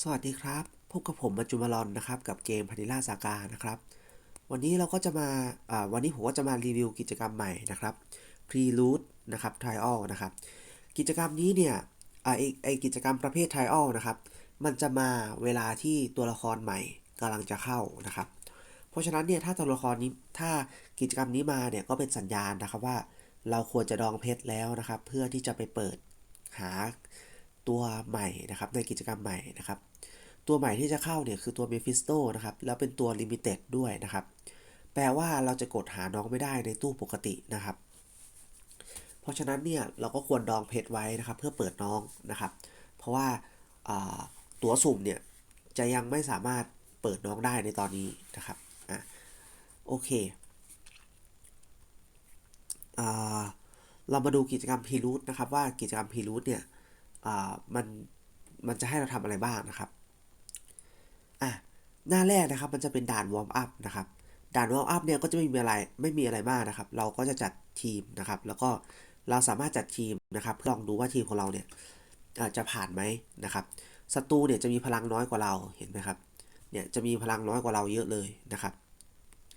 สวัสดีครับ พบกับผมมัจจุมาลอนนะครับ กับเกมพานิล่าสากานะครับ วันนี้เราก็จะมาวันนี้ผมก็จะมารีวิวกิจกรรมใหม่นะครับ Prelude นะครับ Trial นะครับ กิจกรรมนี้เนี่ยไอไอกิจกรรมประเภท Trial นะครับ มันจะมาเวลาที่ตัวละครใหม่กำลังจะเข้านะครับ เพราะฉะนั้นเนี่ยถ้าตัวละครนี้ถ้ากิจกรรมนี้มาเนี่ยก็เป็นสัญญาณนะครับว่าเราควรจะดองเพชรแล้วนะครับ เพื่อที่จะไปเปิดหา ตัวใหม่นะครับในกิจกรรมใหม่นะครับ ตัวใหม่ที่จะเข้าเนี่ยคือตัวเมฟิสโตนะครับแล้วเป็นตัวลิมิเต็ดด้วยนะครับ แปลว่าเราจะกดหาน้องไม่ได้ในตู้ปกตินะครับ เพราะฉะนั้นเนี่ยเราก็ควรดองเพชรไว้นะครับ เพื่อเปิดน้องนะครับ เพราะว่าตัวสุ่มเนี่ยจะยังไม่สามารถเปิดน้องได้ในตอนนี้นะครับอะโอเคอเรามาดูกิจกรรมพีรูทนะครับว่ากิจกรรมพีรูทเนี่ย มันมันจะให้เราทำอะไรบ้างนะครับอะหน้าแรกนะครับ มันจะเป็นด่านวอร์มอัพนะครับด่านวอร์มอัพเนี่ยก็จะไม่มีอะไรไม่มีอะไรมากนะครับ เราก็จะจัดทีมนะครับ แล้วก็เราสามารถจัดทีมนะครับเพื่อลองดูว่าทีมของเราเนี่ยจะผ่านไหมนะครับศัตรูเนี่ยจะมีพลังน้อยกว่าเราเห็นไหมครับเนี่ยจะมีพลังน้อยกว่าเราเยอะเลยนะครับ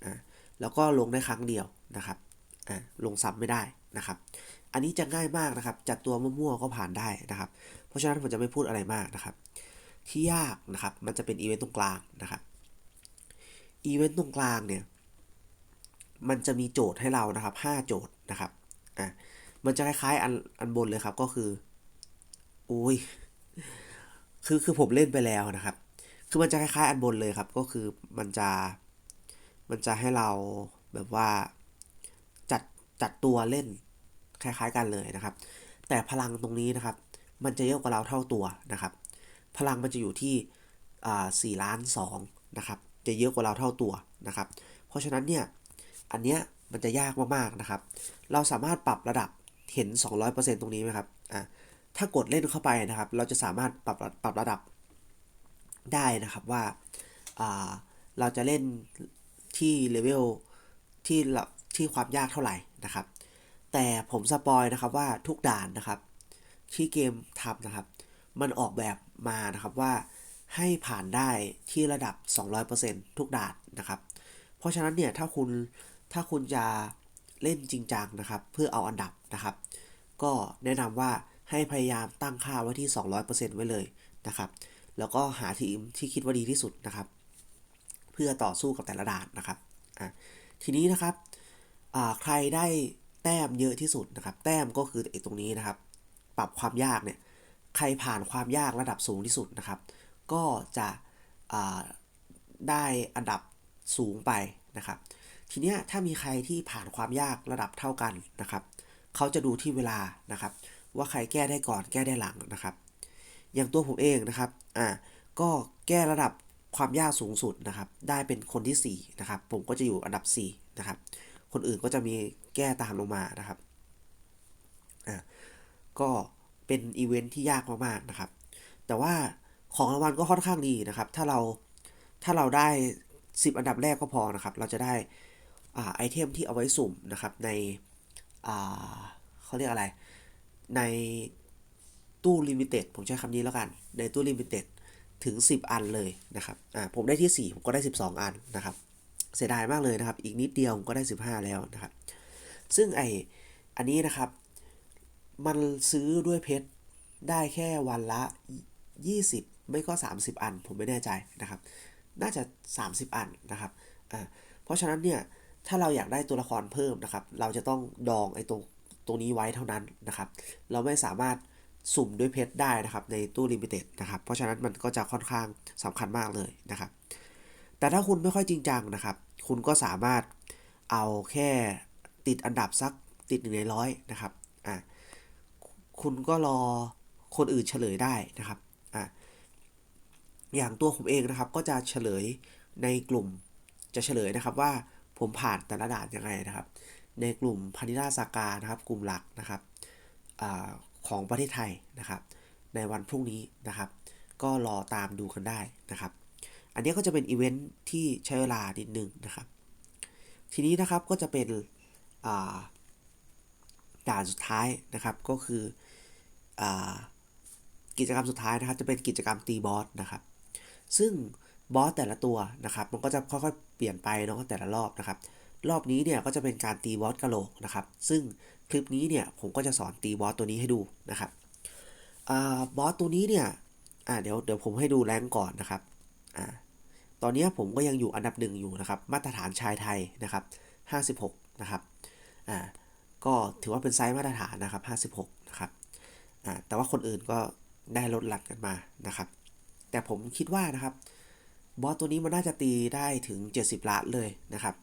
อ่าแล้วก็ลงได้ครั้งเดียวนะครับ ลงซ้ำไม่ได้นะครับ อันนี้จะง่ายมากนะครับ จัดตัวมั่วๆก็ผ่านได้นะครับ เพราะฉะนั้นผมจะไม่พูดอะไรมากนะครับ ที่ยากนะครับ มันจะเป็นอีเวนต์ตรงกลางนะครับ อีเวนต์ตรงกลางเนี่ย มันจะมีโจทย์ให้เรานะครับ 5 โจทย์นะครับ อะ มันจะคล้ายๆอันอันบนเลยครับ ก็คืออุ้ย คือคือผมเล่นไปแล้วนะครับ คือมันจะคล้ายๆอันบนเลยครับ ก็คือมันจะ มันจะให้เราแบบว่า จัดตัวเล่นคล้ายๆ กันเลยนะครับ แต่พลังตรงนี้นะครับ มันจะเยอะกว่าเราเท่าตัวนะครับ พลังมันจะอยู่ที่สี่ล้านสองนะครับ จะเยอะกว่าเราเท่าตัวนะครับ เพราะฉะนั้นเนี่ย อันเนี้ยมันจะยากมากๆนะครับ เราสามารถปรับระดับเห็น 200%ตรงนี้ไหมครับ อะ ถ้ากดเล่นเข้าไปนะครับ เราจะสามารถปรับปรับระดับได้นะครับว่า อ่า เราจะเล่นที่เลเวลที่ที่ความยากเท่าไหร่ นะครับ แต่ผมสปอยนะครับว่าทุกด่านนะครับที่เกมทำนะครับ มันออกแบบมานะครับว่าให้ผ่านได้ที่ระดับ 200%ทุกด่านนะครับ เพราะฉะนั้นเนี่ยถ้าคุณถ้าคุณจะเล่นจริงจังนะครับ เพื่อเอาอันดับนะครับ ก็แนะนำว่าให้พยายามตั้งค่าไว้ที่ 200%ไว้เลยนะครับ แล้วก็หาทีมที่คิดว่าดีที่สุดนะครับ เพื่อต่อสู้กับแต่ละด่านนะครับ ทีนี้นะครับ ใครได้แต้มเยอะที่สุดนะครับ แต้มก็คือไอ้ตรงนี้นะครับ ปรับความยากเนี่ย ใครผ่านความยากระดับสูงที่สุดนะครับ ก็จะได้อันดับสูงไปนะครับ ทีนี้ถ้ามีใครที่ผ่านความยากระดับเท่ากันนะครับ เขาจะดูที่เวลานะครับ ว่าใครแก้ได้ก่อนแก้ได้หลังนะครับ อย่างตัวผมเองนะครับ อ่า ก็แก้ระดับความยากสูงสุดนะครับ ได้เป็นคนที่4นะครับ ผมก็จะอยู่อันดับ4นะครับ คนอื่นก็จะมีแก้ตามลงมานะครับอ่าก็เป็นอีเวนท์ที่ยากมากๆนะครับ แต่ว่าของรางวัลก็ค่อนข้างดีนะครับ ถ้าเราถ้าเราได้ 10 อันดับแรกก็พอนะครับ เราจะได้อ่าไอเทมที่เอาไว้สุ่มนะครับในอ่าเขาเรียกอะไร ในตู้ลิมิเต็ดผมใช้คำนี้แล้วกัน ในตู้ลิมิเต็ดถึง 10 อันเลยนะครับอ่าผมได้ที่ 4 ผมก็ได้ 12 อันนะครับ เสียดายมากเลยนะครับ อีกนิดเดียวก็ได้ 15 แล้วนะครับ ซึ่งไออันนี้นะครับ มันซื้อด้วยเพชรได้แค่วันละ 20 ไม่ก็ 30 อัน ผมไม่แน่ใจนะครับ น่าจะ 30 อันนะครับอ่าเพราะฉะนั้นเนี่ยถ้าเราอยากได้ตัวละครเพิ่มนะครับ เราจะต้องดองไอ้ตรงตรงนี้ไว้เท่านั้นนะครับ เราไม่สามารถสุ่มด้วยเพชรได้นะครับในตู้ลิมิเต็ดนะครับ เพราะฉะนั้นมันก็จะค่อนข้างสำคัญมากเลยนะครับ แต่ถ้าคุณไม่ค่อยจริงจังนะครับ คุณก็สามารถเอาแค่ติดอันดับสักติดหนึ่งในร้อยนะครับอ่าคุณก็รอคนอื่นเฉลยได้นะครับอะอย่างตัวผมเองนะครับ ก็จะเฉลยในกลุ่มจะเฉลยนะครับว่าผมผ่านแต่ละด่านยังไงนะครับ ในกลุ่มพานิลาสากานะครับ กลุ่มหลักนะครับอของประเทศไทยนะครับ ในวันพรุ่งนี้นะครับ ก็รอตามดูกันได้นะครับ อันนี้ก็จะเป็นอีเวนท์ที่ใช้เวลานิดนึงนะครับ ทีนี้นะครับก็จะเป็นด่านสุดท้ายนะครับก็คืออกิจกรรมสุดท้ายนะครับ จะเป็นกิจกรรมตีบอสนะครับ ซึ่งบอสแต่ละตัวนะครับ มันก็จะค่อยๆเปลี่ยนไปเนาะแต่ละรอบนะครับ รอบนี้เนี่ยก็จะเป็นการตีบอสกระโหลกนะครับ ซึ่งคลิปนี้เนี่ยผมก็จะสอนตีบอสตัวนี้ให้ดูนะครับอบอสตัวนี้เนี่ยเดี๋ยวเดี๋ยวผมให้ดูแรงก่อนนะครับ อ่า ตอนนี้ผมก็ยังอยู่อันดับหนึ่งอยู่นะครับ มาตรฐานชายไทยนะครับ 56 นะครับ อ่า ก็ถือว่าเป็นไซส์มาตรฐานนะครับ 56 นะครับ อ่า แต่ว่าคนอื่นก็ได้ลดหลั่นกันมานะครับ แต่ผมคิดว่านะครับ บอสตัวนี้มันน่าจะตีได้ถึง 70ล้านเลยนะครับ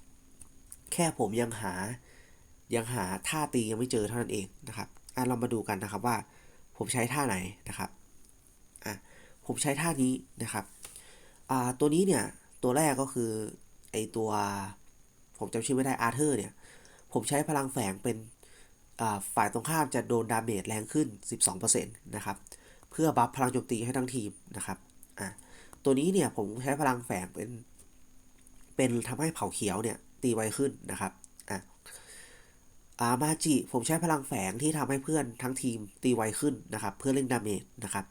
แค่ผมยังหา ยังหาท่าตียังไม่เจอเท่านั้นเองนะครับ อะเรามาดูกันนะครับว่า ผมใช้ท่าไหนนะครับ อะผมใช้ท่านี้นะครับ อ่าตัวนี้เนี่ย ตัวแรกก็คือไอตัว ผมจำชื่อไม่ได้อาร์เธอร์เนี่ย ผมใช้พลังแฝงเป็นฝ่ายตรงข้ามจะโดนดาเมจแรงขึ้น 12%นะครับ เพื่อบัฟพลังโจมตีให้ทั้งทีมนะครับอะตัวนี้เนี่ยผมใช้พลังแฝงเป็น เป็นทำให้เผาเขียวเนี่ยตีไวขึ้นนะครับอะอามาจิผมใช้พลังแฝงที่ทำให้เพื่อนทั้งทีมตีไวขึ้นนะครับ เพื่อเล่นดาเมจนะครับ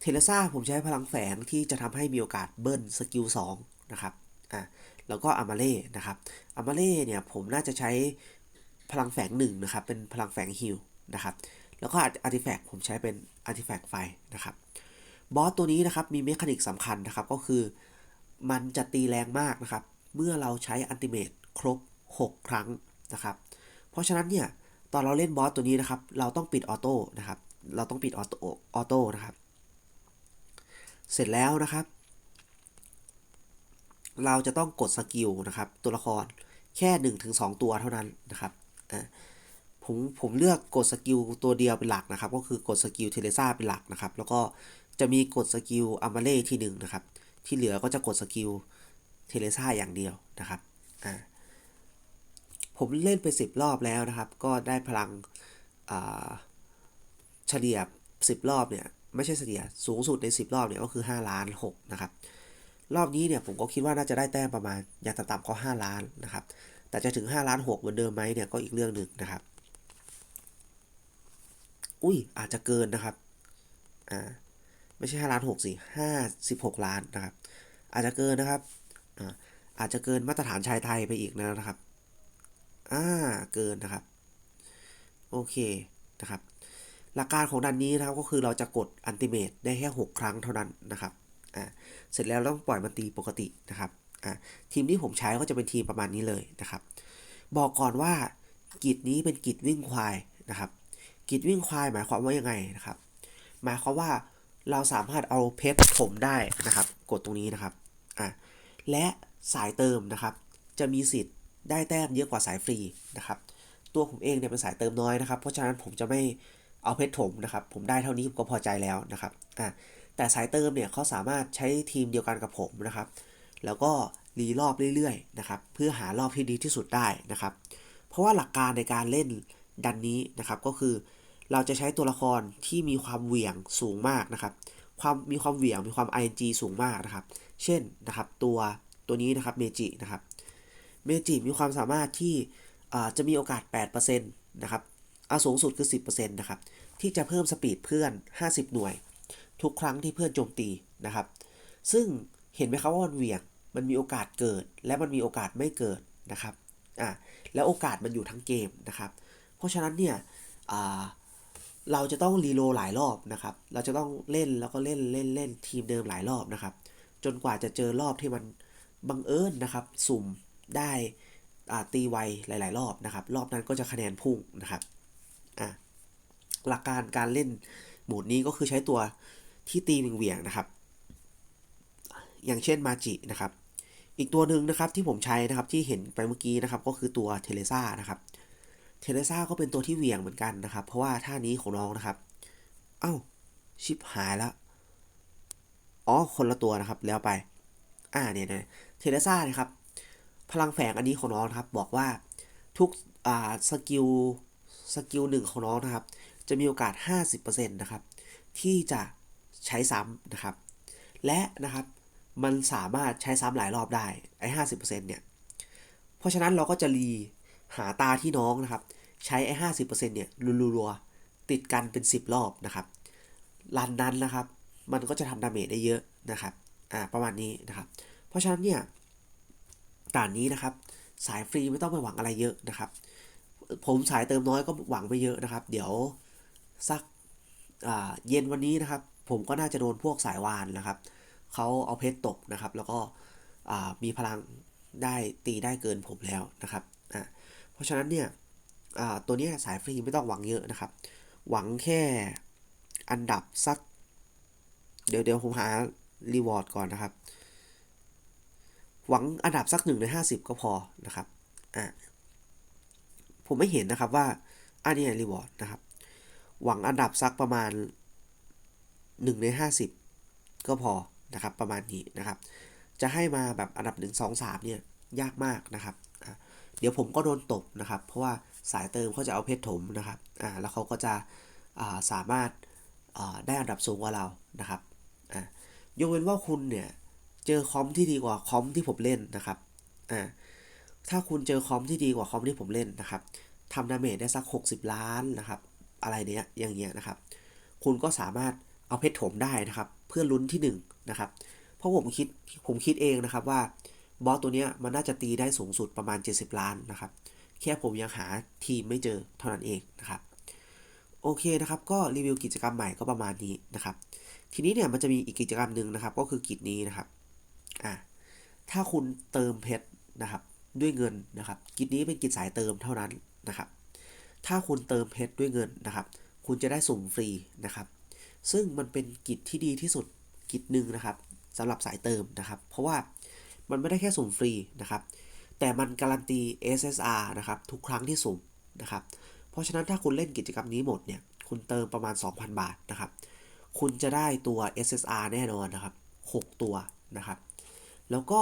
เทเลซ่าผมใช้พลังแฝงที่จะทำให้มีโอกาสเบิ้ลสกิล2นะครับอะแล้วก็อามาเล่นะครับอามาเล่เนี่ยผมน่าจะใช้พลังแฝงหนึ่งนะครับเป็นพลังแฝงฮิลนะครับแล้วก็อาร์ติแฟกต์ผมใช้เป็นอาร์ติแฟกต์ไฟนะครับบอสตัวนี้นะครับมีเมคานิกสำคัญนะครับก็คือ มันจะตีแรงมากนะครับ เมื่อเราใช้อันติเมตครบ 6 ครั้งนะครับ เพราะฉะนั้นเนี่ยตอนเราเล่นบอสตัวนี้นะครับ เราต้องปิดออโต้นะครับ เราต้องปิดออโต้ออโต้นะครับ เสร็จแล้วนะครับ เราจะต้องกดสกิลนะครับ ตัวละครแค่1-2 ตัวเท่านั้นนะครับอ่าผมผมเลือกกดสกิลตัวเดียวเป็นหลักนะครับ ก็คือกดสกิลเทเลซ่าเป็นหลักนะครับ แล้วก็จะมีกดสกิลอัมเบเล่ที่หนึ่งนะครับ ที่เหลือก็จะกดสกิลเทเลซ่าอย่างเดียวนะครับอ่าผมเล่นไป 10 รอบแล้วนะครับ ก็ได้พลังอ่าเฉลี่ย 10 รอบเนี่ย ไม่ใช่เฉลี่ยสูงสุดใน 10 รอบเนี่ยก็คือ 5 ล้าน6นะครับ รอบนี้เนี่ยผมก็คิดว่าน่าจะได้แต้มประมาณอย่างต่ำๆก็ 5 ล้านนะครับ แต่จะถึง 5 ล้าน 6 เหมือนเดิมไหมเนี่ยก็อีกเรื่องหนึ่งนะครับ อุ้ยอาจจะเกินนะครับ อ่าไม่ใช่ 5 ล้าน6สิ56ล้านนะครับ อาจจะเกินนะครับ อ่าอาจจะเกินมาตรฐานชายไทยไปอีกนะครับ อ่า เกินนะครับ โอเคนะครับ หลักการของดันนี้นะครับก็คือเราจะกดอันติเมตได้แค่ 6 ครั้งเท่านั้นนะครับอ่าเสร็จแล้วต้องปล่อยมันตีปกตินะครับอ่าทีมที่ผมใช้ก็จะเป็นทีมประมาณนี้เลยนะครับ บอกก่อนว่ากิจนี้เป็นกิจวิ่งควายนะครับกิจวิ่งควายหมายความว่ายังไงนะครับ หมายความว่าเราสามารถเอาเพชรถมได้นะครับ กดตรงนี้นะครับอะและสายเติมนะครับ จะมีสิทธิ์ได้แต้มเยอะกว่าสายฟรีนะครับ ตัวผมเองเนี่ยเป็นสายเติมน้อยนะครับ เพราะฉะนั้นผมจะไม่ เอาเพชรถมนะครับ ผมได้เท่านี้ผมก็พอใจแล้วนะครับอะแต่สายเติมเนี่ยเขาสามารถใช้ทีมเดียวกันกับผมนะครับ แล้วก็รีรอบเรื่อยๆนะครับ เพื่อหารอบที่ดีที่สุดได้นะครับ เพราะว่าหลักการในการเล่นดันนี้นะครับ ก็คือเราจะใช้ตัวละครที่มีความเหวี่ยงสูงมากนะครับ ความมีความเหวี่ยงมีความ ing สูงมากนะครับ เช่นนะครับตัวตัวนี้นะครับเมจินะครับ เมจิมีความสามารถที่จะมีโอกาส 8%นะครับ อาสูงสุดคือ 10%นะครับ ที่จะเพิ่มสปีดเพื่อน 50 หน่วย ทุกครั้งที่เพื่อนโจมตีนะครับ ซึ่งเห็นไหมครับว่ามันเวียง มันมีโอกาสเกิด และมันมีโอกาสไม่เกิดนะครับ อ่าแล้วโอกาสมันอยู่ทั้งเกมนะครับ เพราะฉะนั้นเนี่ยเราจะต้องรีโลหลายรอบนะครับ เราจะต้องเล่นแล้วก็เล่นเล่นเล่นทีมเดิมหลายรอบนะครับ จนกว่าจะเจอรอบที่มันบังเอิญนะครับ สุ่มได้ตีไวหลาย ๆ รอบนะครับ รอบนั้นก็จะคะแนนพุ่งนะครับ อะหลักการการเล่นโหมดนี้ก็คือใช้ตัวที่ตีเหวี่ยงนะครับ อย่างเช่นมาจินะครับ อีกตัวหนึ่งนะครับที่ผมใช้นะครับที่เห็นไปเมื่อกี้นะครับ ก็คือตัวเทเลซ่านะครับเทเลซ่าก็เป็นตัวที่เหวี่ยงเหมือนกันนะครับ เพราะว่าท่านี้ของน้องนะครับ เอ้า ชิปหายแล้วอ๋อคนละตัวนะครับ แล้วไป อ่าเนี่ยเนี่ยเทเลซ่านะครับ พลังแฝงอันนี้ของน้องครับ บอกว่าทุกอ่าสกิล สกิลหนึ่งของน้องนะครับ จะมีโอกาส 50%นะครับ ที่จะใช้ซ้ำนะครับ และนะครับมันสามารถใช้ซ้ำหลายรอบได้ไอ้ห้าสิบเปอร์เซ็นต์เนี่ย เพราะฉะนั้นเราก็จะรีหาตาที่น้องนะครับ ใช้ไอ้ห้าสิบเปอร์เซ็นต์เนี่ยรัวๆติดกันเป็นสิบรอบนะครับรันนั้นนะครับ มันก็จะทำดาเมจได้เยอะนะครับอ่าประมาณนี้นะครับ เพราะฉะนั้นเนี่ยด่านนี้นะครับ สายฟรีไม่ต้องไปหวังอะไรเยอะนะครับ ผมสายเติมน้อยก็หวังไปเยอะนะครับ เดี๋ยวสักเย็นวันนี้นะครับ ผมก็น่าจะโดนพวกสายวานนะครับเขาเอาเพชรตกนะครับ แล้วก็มีพลังได้ตีได้เกินผมแล้วนะครับอ่าเพราะฉะนั้นเนี่ยตัวนี้สายฟรีไม่ต้องหวังเยอะนะครับ หวังแค่อันดับสัก เดี๋ยวเดี๋ยวผมหารีวอร์ดก่อนนะครับ หวังอันดับสักหนึ่งในห้าสิบก็พอนะครับอ่า ผมไม่เห็นนะครับว่าอันนี้รีวอร์ดนะครับ หวังอันดับสักประมาณหนึ่งในห้าสิบก็พอนะครับประมาณนี้นะครับ จะให้มาแบบอันดับหนึ่งสองสามเนี่ย ยากมากนะครับ เดี๋ยวผมก็โดนตบนะครับ เพราะว่าสายเติมเขาจะเอาเพชรถมนะครับอ่าแล้วเขาก็จะาสามารถได้อันดับสูงกว่าเรานะครับอ่ายกเว้นว่าคุณเนี่ย เจอคอมที่ดีกว่าคอมที่ผมเล่นนะครับอ่า ถ้าคุณเจอคอมที่ดีกว่าคอมที่ผมเล่นนะครับทำดาเมจได้สัก 60 ล้านนะครับอะไรเนี้ยอย่างเงี้ยนะครับ คุณก็สามารถเอาเพชรถมได้นะครับ เพื่อลุ้นที่1นะครับ เพราะผมคิดผมคิดเองนะครับว่าบอสตัวเนี้ยมันน่าจะตีได้สูงสุดประมาณ 70 ล้านนะครับ แค่ผมยังหาทีมไม่เจอเท่านั้นเองนะครับโอเคนะครับก็รีวิวกิจกรรมใหม่ก็ประมาณนี้นะครับ ทีนี้เนี่ยมันจะมีอีกกิจกรรมหนึ่งนะครับ ก็คือกิจนี้นะครับอ่าถ้าคุณเติมเพชรนะครับ ด้วยเงินนะครับ กิจนี้เป็นกิจสายเติมเท่านั้นนะครับ ถ้าคุณเติมเพชรด้วยเงินนะครับ คุณจะได้สุ่มฟรีนะครับ ซึ่งมันเป็นกิจที่ดีที่สุดกิจหนึ่งนะครับสำหรับสายเติมนะครับ เพราะว่ามันไม่ได้แค่สุ่มฟรีนะครับ แต่มันการันตี SSR นะครับ ทุกครั้งที่สุ่มนะครับ เพราะฉะนั้นถ้าคุณเล่นกิจกรรมนี้หมดเนี่ยคุณเติมประมาณ 2,000 บาทนะครับ คุณจะได้ตัว SSR แน่นอนนะครับ 6 ตัวนะครับ แล้วก็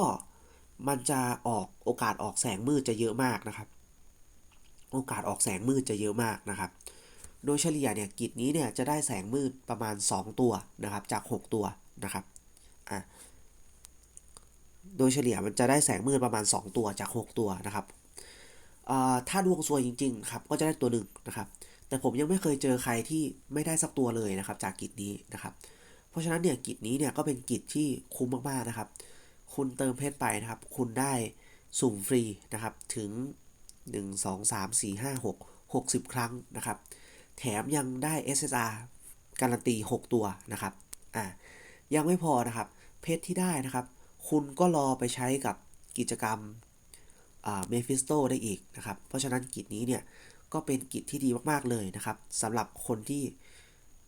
มันจะออกโอกาสออกแสงมืดจะเยอะมากนะครับ โอกาสออกแสงมืดจะเยอะมากนะครับ โดยเฉลี่ยเนี่ยกิจนี้เนี่ยจะได้แสงมืดประมาณ 2 ตัวนะครับ จาก 6 ตัวนะครับอะโดยเฉลี่ยมันจะได้แสงมืดประมาณ 2 ตัวจาก 6 ตัวนะครับถ้าดวงซวยจริงๆครับก็จะได้ตัวหนึ่งนะครับ แต่ผมยังไม่เคยเจอใครที่ไม่ได้สักตัวเลยนะครับ จากกิจนี้นะครับ เพราะฉะนั้นเนี่ยกิจนี้เนี่ยก็เป็นกิจที่คุ้มมากๆนะครับ คุณเติมเพชรไปนะครับ คุณได้สุ่มฟรีนะครับถึง 1 2 3 4 5 6 60 ครั้งนะครับ แถมยังได้ SSR การันตี 6 ตัวนะครับอ่ายังไม่พอนะครับ เพชรที่ได้นะครับ คุณก็รอไปใช้กับกิจกรรมเมฟิสโตได้อีกนะครับ เพราะฉะนั้นกิจนี้เนี่ยก็เป็นกิจที่ดีมากๆเลยนะครับสำหรับคนที่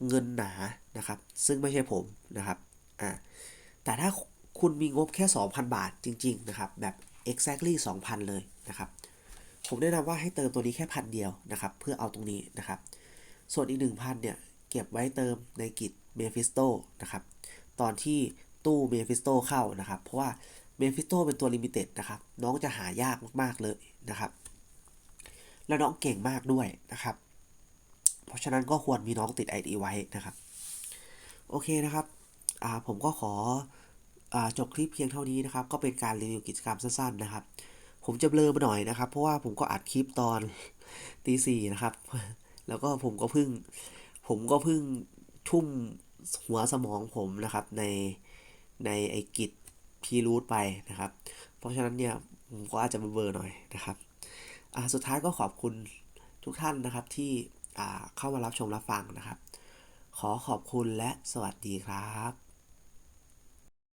เงินหนานะครับ ซึ่งไม่ใช่ผมนะครับอ่าแต่ถ้า คุณมีงบแค่ 2,000 บาทจริง ๆ นะครับ แบบ exactly 2,000 เลยนะครับ ผมแนะนำว่าให้เติมตัวนี้แค่พันเดียวนะครับ เพื่อเอาตรงนี้นะครับ ส่วนอีก 1,000 เนี่ย เก็บไว้เติมในกิจเมฟิสโตนะครับ ตอนที่ตู้เมฟิสโตเข้านะครับ เพราะว่าเมฟิสโตเป็นตัวลิมิเต็ดนะครับ น้องจะหายากมาก ๆ เลยนะครับ แล้วน้องเก่งมากด้วยนะครับ เพราะฉะนั้นก็ควรมีน้องติด ID ไว้นะครับ โอเคนะครับผมก็ขอ จบคลิปเพียงเท่านี้นะครับ ก็เป็นการรีวิวกิจกรรมสั้นๆนะครับ ผมจะเบลอมาหน่อยนะครับ เพราะว่าผมก็อัดคลิปตอนตีสี่นะครับ แล้วก็ผมก็เพิ่ง ผมก็เพิ่งทุ่มหัวสมองผมนะครับ ในในไอกิจพีรูทไปนะครับ เพราะฉะนั้นเนี่ยผมก็อาจจะเบลอหน่อยนะครับสุดท้ายก็ขอบคุณทุกท่านนะครับที่เข้ามารับชมรับฟังนะครับ ขอขอบคุณและสวัสดีครับ